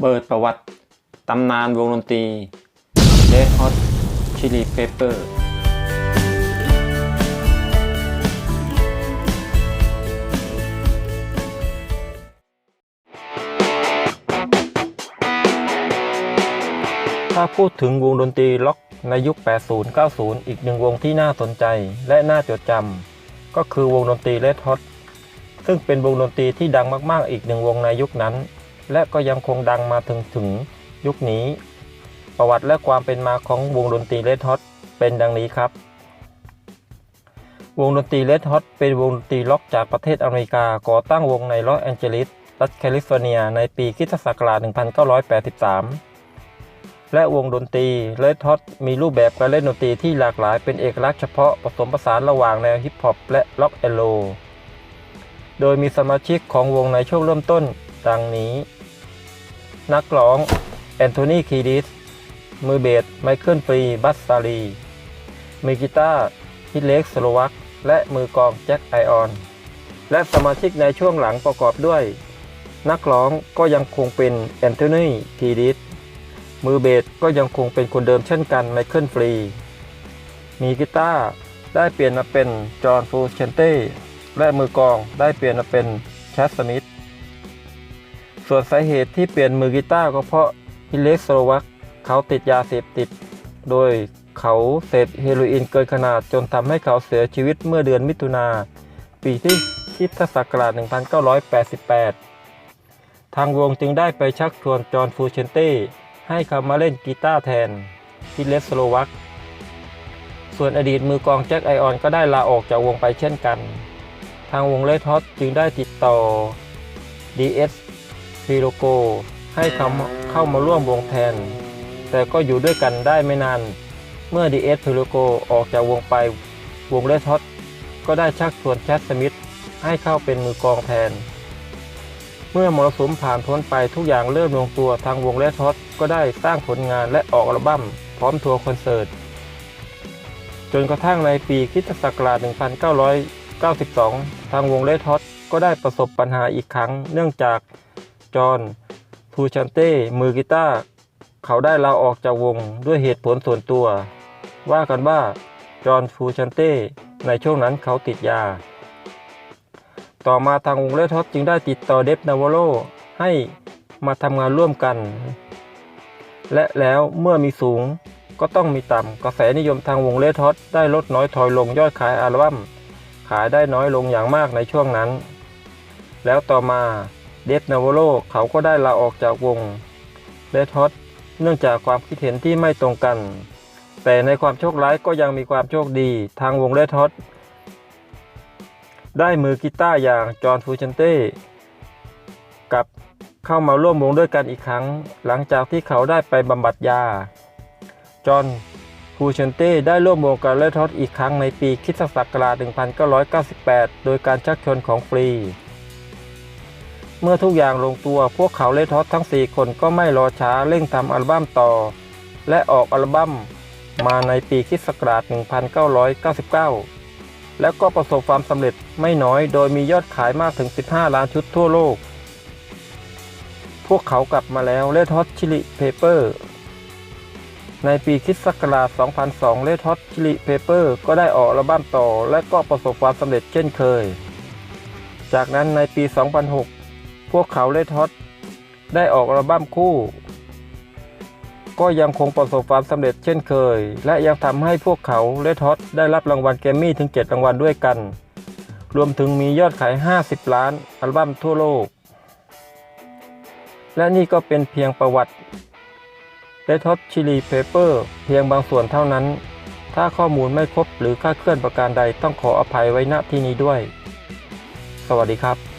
เปิดประวัติตำนานวงดนตรี Red Hot Chili Pepper ถ้าพูดถึงวงดนตรีล็อกในยุค 80-90 อีกหนึ่งวงที่น่าสนใจและน่าจดจำก็คือวงดนตรี Red Hot ซึ่งเป็นวงดนตรีที่ดังมาก ๆ อีกหนึ่งวงในยุคนั้น และก็ยังคงดังมาถึงถึงยุคนี้ ประวัติและความเป็นมาของวงดนตรี Red Hot เป็นดังนี้ครับ วงดนตรี Red Hot เป็นวงดนตรีล็อกจากประเทศอเมริกาก่อตั้งวงในลอสแอนเจลิสรัฐแคลิฟอร์เนีย ในปีคิสตศักราช1983 และวงดนตรี Red Hot มีรูปแบบการเล่นดนตรีที่หลากหลายเป็นเอกลักษณ์เฉพาะผสมผสานระหว่างแนวฮิปฮอปและล็อกแอนโลโดยมีสมาชิกของวงในช่วงเริ่มต้นดังนี้ นักร้องแอนโทนีคีดิส มือเบสไมเคิลฟรีบัสซารีมือกีตาร์ฮิตเล็กสโลวักและมือกองแจ็คไอออน และสมาชิกในช่วงหลังประกอบด้วย นักร้องก็ยังคงเป็นแอนโทนีคีดิส มือเบสก็ยังคงเป็นคนเดิมเช่นกันไมเคิลฟรี มีกีตาร์ได้เปลี่ยนมาเป็นจอห์นฟูเชนเต้และมือกองได้เปลี่ยนมาเป็นแชสสมิธ ส่วนสาเหตุที่เปลี่ยนมือกีตาร์ก็เพราะฮิเล็กโซวักเขาติดยาเสพติด โดยเขาเสพเฮโรอีนเกินขนาดจนทำให้เขาเสียชีวิตเมื่อเดือนมิถุนาปีที่คริสตศักราช 1988 ทางวงจึงได้ไปชักชวนจอห์นฟูเชนเต้ให้เขามาเล่นกีตาร์แทนฮิเลสโลวักส่วนอดีตมือกองแจ็คไอออนก็ได้ลาออกจากวงไปเช่นกัน ทางวงเลดฮอตจึงได้ติดต่อ DS ฟีโลโก ให้เขาเข้ามาร่วมวงแทน แต่ก็อยู่ด้วยกันได้ไม่นาน เมื่อ DS ฟีโลโกออกจากวงไปวงเลดฮอตก็ได้ชักชวนแชทสมิธให้เข้าเป็นมือกลองแทน เมื่อมรสุมผ่านพ้นไปทุกอย่างเริ่มลงตัวทางวงเลดฮอตก็ได้สร้างผลงานและออกอัลบั้มพร้อมทัวร์คอนเสิร์ตจนกระทั่งในปีคริสตศักราช 1992 ทางวงเลดฮอตก็ได้ประสบปัญหาอีกครั้ง เนื่องจาก จอห์นทูชันเต้มือกีตาร์เขาได้ลาออกจากวงด้วยเหตุผลส่วนตัว ว่ากันว่าจอห์นฟูชันเต้ในช่วงนั้นเขาติดยา ต่อมาทางวงเลดฮอตจึงได้ติดต่อเดฟนาวโลให้มาทำงานร่วมกัน และแล้วเมื่อมีสูงก็ต้องมีต่ำกระแสนิยมทางวงเลดฮอตได้ลดน้อยถอยลงยอดขายอัลบั้มขายได้น้อยลงอย่างมากในช่วงนั้น แล้วต่อมา เดฟนาวโลเขาก็ได้ลาออกจากวงเลดฮอตเนื่องจากความคิดเห็นที่ไม่ตรงกัน แต่ในความโชคร้ายก็ยังมีความโชคดีทางวงเลดฮอตได้มือกีตาร์อย่างจอห์นฟูชันเต้กับเข้ามาร่วมวงด้วยกันอีกครั้ง หลังจากที่เขาได้ไปบำบัดยา จอห์นฟูชันเต้ได้ร่วมวงกับเลดฮอตอีกครั้งในปีคิสตศักราช1998 โดยการชักชวนของฟรี เมื่อทุกอย่างลงตัวพวกเขาเลดฮอตทั้ง 4 คนก็ไม่รอช้าเร่งทำอัลบั้มต่อ และออกอัลบั้มมาในปีคิสตศักราช1999 แล้วก็ประสบความสำเร็จไม่น้อยโดยมียอดขายมากถึง 15 ล้านชุดทั่วโลก พวกเขากลับมาแล้ว Red Hot Chili Pepper ในปีคิสต์ศักราช2002 Red Hot Chili Pepper ก็ได้ออกอัลบั้มต่อ และก็ประสบความสำเร็จเช่นเคย จากนั้นในปี 2006 วกเขา Red Hot ได้ออกอัลบั้มคู่ ก็ยังคงประสบความสำเร็จเช่นเคย และยังทำให้พวกเขาเลดฮอตได้รับรางวัลแกรมมี่ถึง 7 รางวัลด้วยกัน รวมถึงมียอดขาย 50 ล้านอัลบั้มทั่วโลก และนี่ก็เป็นเพียงประวัติ Red Hot Chili Pepper เพียงบางส่วนเท่านั้น ถ้าข้อมูลไม่ครบหรือค่าดเคลื่อนประการใดต้องขออภัยไว้ณที่นี้ด้วย สวัสดีครับ